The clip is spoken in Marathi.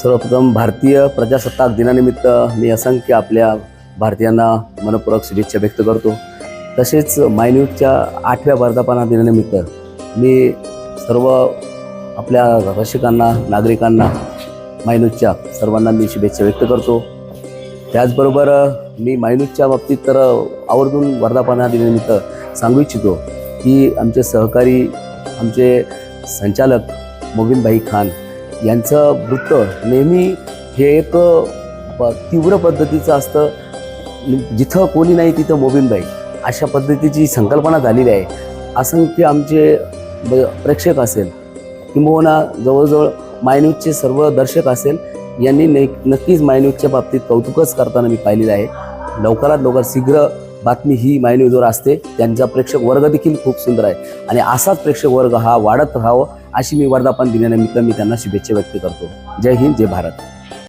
सर्वप्रथम भारतीय प्रजासत्ताक दिनानिमित्त मी असंख्य आपल्या भारतीयांना मनपूर्वक शुभेच्छा व्यक्त करतो. तसेच मायन्यूजच्या आठव्या वर्धापना दिनानिमित्त मी सर्व आपल्या रसिकांना नागरिकांना मायन्यूजच्या सर्वांना मी शुभेच्छा व्यक्त करतो. त्याचबरोबर मी मायन्यूजच्या बाबतीत तर आवर्जून वर्धापना दिनानिमित्त सांगू इच्छितो की आमचे सहकारी आमचे संचालक मोबिनभाई खान यांचं वृत्त नेहमी हे एक प- तीव्र पद्धतीचं असतं. जिथं कोणी नाही तिथं मोबिनबाई अशा पद्धतीची संकल्पना झालेली आहे. असंख्य आमचे ब- प्रेक्षक असेल किंबहुना जवळजवळ मायन्यूजचे सर्व दर्शक असेल यांनी ने नक्कीच मायन्यूजच्या बाबतीत कौतुकच करताना मी पाहिलेलं आहे. लवकरात लवकर शीघ्र बातमी ही मायन्यूजवर असते. त्यांचा प्रेक्षक वर्ग देखील खूप सुंदर आहे. आणि असाच प्रेक्षक वर्ग हा वाढत राहावं अशी मी वर्धापन दिनानिमित्त मी त्यांना शुभेच्छा व्यक्त करतो. जय हिंद जय भारत.